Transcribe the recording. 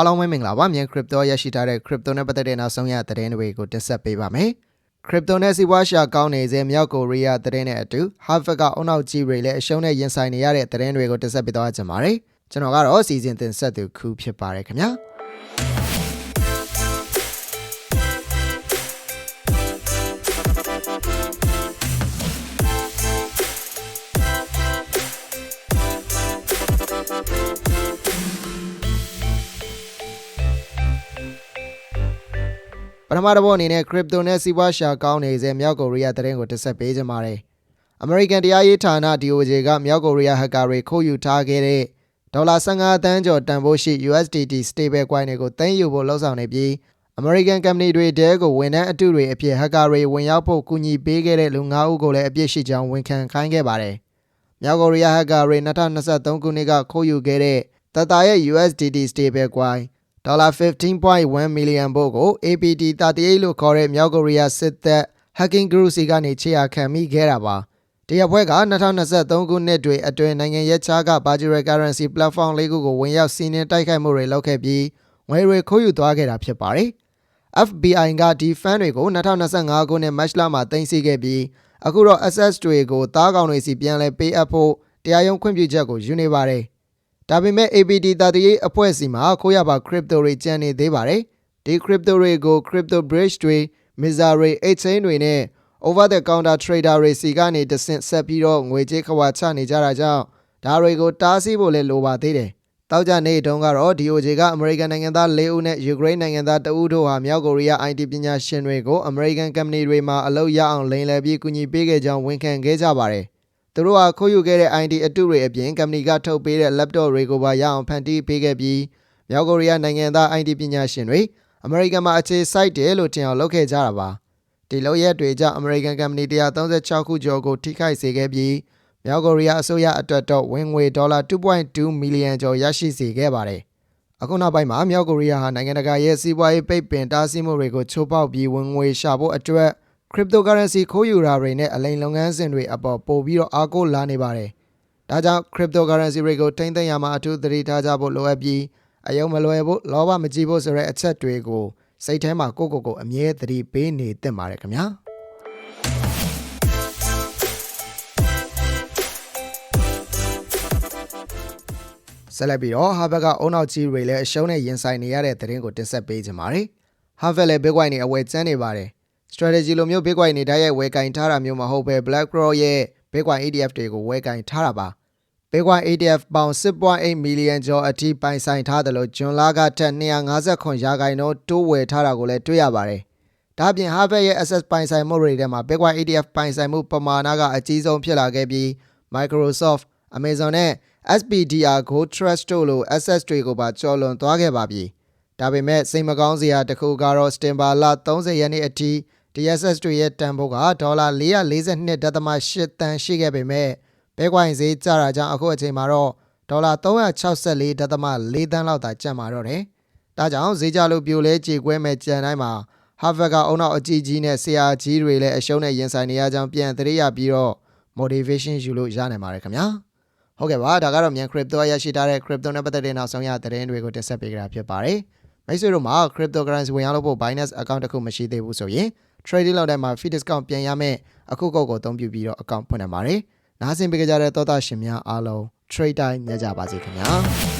အားလုံးပဲမင်္ဂလာပါမြန် crypto ရရှိထားတဲ့ crypto နဲ့ပတ်သက်တဲ့နောက်ဆုံးရသတင်းတွေကိုတင်ဆက်ပေးပါမယ် crypto နဲ့စီးပွားရှာကောင်းနေစေမြောက်ကိုရီးယားသတင်းနဲ့အတူ Harvard ကအုံနောက်ကြီးတွေလည်းအရှုံးနဲ့ရင်ဆိုင်နေရတဲ့သတင်းတွေကိုတင်ဆက်ပေးသွားကြပါမယ်ကျွန်တော်ကတော့စီစဉ်တင်ဆက်သူခူဖြစ်ပါတယ်ခင်ဗျာ ပထမတစ်ပုတ်အနေနဲ့ crypto နဲ့စီးပွားရှာကောင်းနေစေမြောက်ကိုရီးယားသတင်းကိုတင်ဆက်ပေးကြပါမယ်။ American တရားရေးဌာန DOJ ကမြောက်ကိုရီးယားဟက်ကာတွေခိုးယူထားခဲ့တဲ့ဒေါ်လာ15သန်းကျော်တန်ဖိုးရှိ USDT stable coin တွေကိုသိမ်းယူဖို့လှုံ့ဆော်နေပြီး American company တွေတဲကိုဝန်ထမ်းအတုတွေအဖြစ်ဟက်ကာတွေဝင်ရောက်ဖို့ကူညီပေးခဲ့တဲ့လူ9ဦးကိုလည်းအပြစ်ရှိကြောင်းဝန်ခံခိုင်းခဲ့ပါတယ်။မြောက်ကိုရီးယားဟက်ကာတွေ2023ခုနှစ်ကခိုးယူခဲ့တဲ့တတရဲ့ USDT stable coin ဒေါ်လာ15.1 million ဘို့ကို APT 38လို့ခေါ်တဲ့မြောက်ကိုရီးယားစစ်တပ် hacking group စီကနေချေရခံမိခဲ့တာပါတရားပွဲက2023ခုနှစ်တွင်အတွင်းနိုင်ငံရဲ့ခြားက Virtual Currency Platform လေးခုကိုဝင်ရောက်စီးနင်းတိုက်ခိုက်မှုတွေလုပ်ခဲ့ပြီးငွေတွေခိုးယူသွားခဲ့တာဖြစ်ပါတယ် FBI ကဒီ fan တွေကို2025ခုနှစ် March လမှာတင်စီခဲ့ပြီးအခုတော့ access တွေကိုတားကောင်တွေစီပြန်လဲပေးအပ်ဖို့တရားရုံးခွင့်ပြုချက်ကိုယူနေပါတယ် ဒါပေမဲ့ APT 38အဖွဲ့စီမှာခိုးရပါ crypto တွေကျန်နေသေးပါတယ်။ဒီ crypto တွေကို crypto bridge တွေ Mizari exchange တွေနဲ့ over the counter trader တွေစီကနေတဆင့်ဆက်ပြီးတော့ငွေကြေးခဝါချနေကြတာကြောင့်ဒါတွေကိုတားဆီးဖို့လည်းလိုပါသေးတယ်။တောက်ကြနေတုန်းကတော့ DOJ ကအမေရိကန်နိုင်ငံသား၄ဦးနဲ့ယူကရိန်းနိုင်ငံသားတဦးတို့ဟာမြောက်ကိုရီးယား IT ပညာရှင်တွေကိုအမေရိကန်ကုမ္ပဏီတွေမှာအလုပ်ရအောင်လိမ်လည်ပြီးကူညီပေးခဲ့ကြောင်းဝန်ခံခဲ့ကြပါတယ်။ သူတို့ဟာခိုးယူခဲ့တဲ့ ID အတုတွေအပြင်ကုမ္ပဏီကထုတ်ပေးတဲ့ laptop တွေကိုပါရအောင်ဖန်တီးပေးခဲ့ပြီးမြောက်ကိုရီးယားနိုင်ငံသား IT ပညာရှင်တွေအမေရိကန်မှာအခြေစိုက်တယ်လို့ထင်အောင်လုပ်ခဲ့ကြတာပါဒီလောက်ရက်တွေကြောင့်အမေရိကန်ကုမ္ပဏီ136ခုကျော်ကိုထိခိုက်စေခဲ့ပြီးမြောက်ကိုရီးယားအစိုးရအတွက်တော့ဝင်ငွေဒေါ်လာ2.2မီလီယံကျော်ရရှိစေခဲ့ပါတယ်အခုနောက်ပိုင်းမှာမြောက်ကိုရီးယားဟာနိုင်ငံတကာရဲ့စီးပွားရေးပိတ်ပင်တားဆီးမှုတွေကိုချိုးဖောက်ပြီးဝင်ငွေရှာဖို့အတွက် cryptocurrency ခိုးယူတာတွေနဲ့အလိမ်လုပ်ငန်းစဉ်တွေအပေါ်ပို့ပြီးတော့အားကိုးလာနေပါတယ်။ဒါကြောင့် cryptocurrency တွေကိုထိမ့်သိမ်းရမှာအထူးသတိထားကြဖို့လိုအပ်ပြီးအယုံမလွယ်ဖို့လောဘမကြီးဖို့ဆိုတဲ့အချက်တွေကိုစိတ်ထဲမှာကိုယ့်ကိုယ်ကိုအမြဲသတိပေးနေသင့်ပါတယ်ခင်ဗျာ ဆက်လက်ပြီးတော့ဟာဘတ်ကအုံနောက်ကြီးတွေလည်းအရှုံးနဲ့ရင်ဆိုင်နေရတဲ့သတင်းကိုတင်ဆက်ပေးကြပါမယ်။ဟာဘတ်လည်း Bitcoin တွေအဝယ်ကျန်းနေပါတယ်။ strategy လိုမျိုး Bitcoin တွေတိုက်ရိုက်ဝယ်ကင်ထားတာမျိုးမဟုတ်ပဲ BlackRock ရဲ့ Bitcoin ETF တွေကိုဝယ်ကင်ထားတာပါ။ Bitcoin ETF ပေါင်6.8 million ကျော်အထိပိုင်ဆိုင်ထားတယ်လို့ဂျွန်လာကထက်259ရာခိုင်နှုန်းတိုးဝယ်ထားတာကိုလည်းတွေ့ရပါတယ်။ဒါ့အပြင် Harvard ရဲ့ asset ပိုင်ဆိုင်မှုတွေထဲမှာ Bitcoin ETF ပိုင်ဆိုင်မှုပမာဏကအကြီးဆုံးဖြစ်လာခဲ့ပြီး Microsoft, Amazon နဲ့ SPDR Gold Trust တို့လို assets တွေကိုပါကျော်လွန်သွားခဲ့ပါပြီ။ဒါပေမဲ့စိတ်မကောင်းစရာတစ်ခုကတော့ Stember လ30ရက်နေ့အထိ DSS တွေရဲ့တန်ဖိုးကဒေါ်လာ442.8တန်ရှိခဲ့ပေမဲ့ဘဲကွိုင်ဈေးကျတာကြောင့်အခုအချိန်မှာတော့ဒေါ်လာ364.4သန်းလောက်သာကျန်မာတော့တယ်။ဒါကြောင့်ဈေးကျလို့ပြိုလဲကြေကွဲမဲ့ကြံတိုင်းမှာ Harvard ကအုံနောက်အကြီးကြီးနဲ့ဆရာကြီးတွေလည်းအရှုံးနဲ့ရင်ဆိုင်နေရကြောင်းပြန်သတိရပြီးတော့ motivation ယူလို့ရနိုင်ပါတယ်ခင်ဗျာ။ဟုတ်ကဲ့ပါဒါကတော့မြန် crypto ရရှိထားတဲ့ crypto နဲ့ပတ်သက်တဲ့နောက်ဆုံးရသတင်းတွေကိုတင်ဆက်ပေးကြတာဖြစ်ပါတယ်။မိတ်ဆွေတို့မှာ cryptocurrency ဝင်ရောက်လို့ဖို့ Binance account တစ်ခုမရှိသေးဘူးဆိုရင် trading လောက်တိုင်းမှာ fee discount ပြန်ရမယ်အခုကောက်ကိုအသုံးပြုပြီးတော့ account ဖွင့်နိုင်ပါတယ်။နားဆင်ပေးကြတဲ့သောတာရှင်များအားလုံး trade time မြတ်ကြပါစေခင်ဗျာ။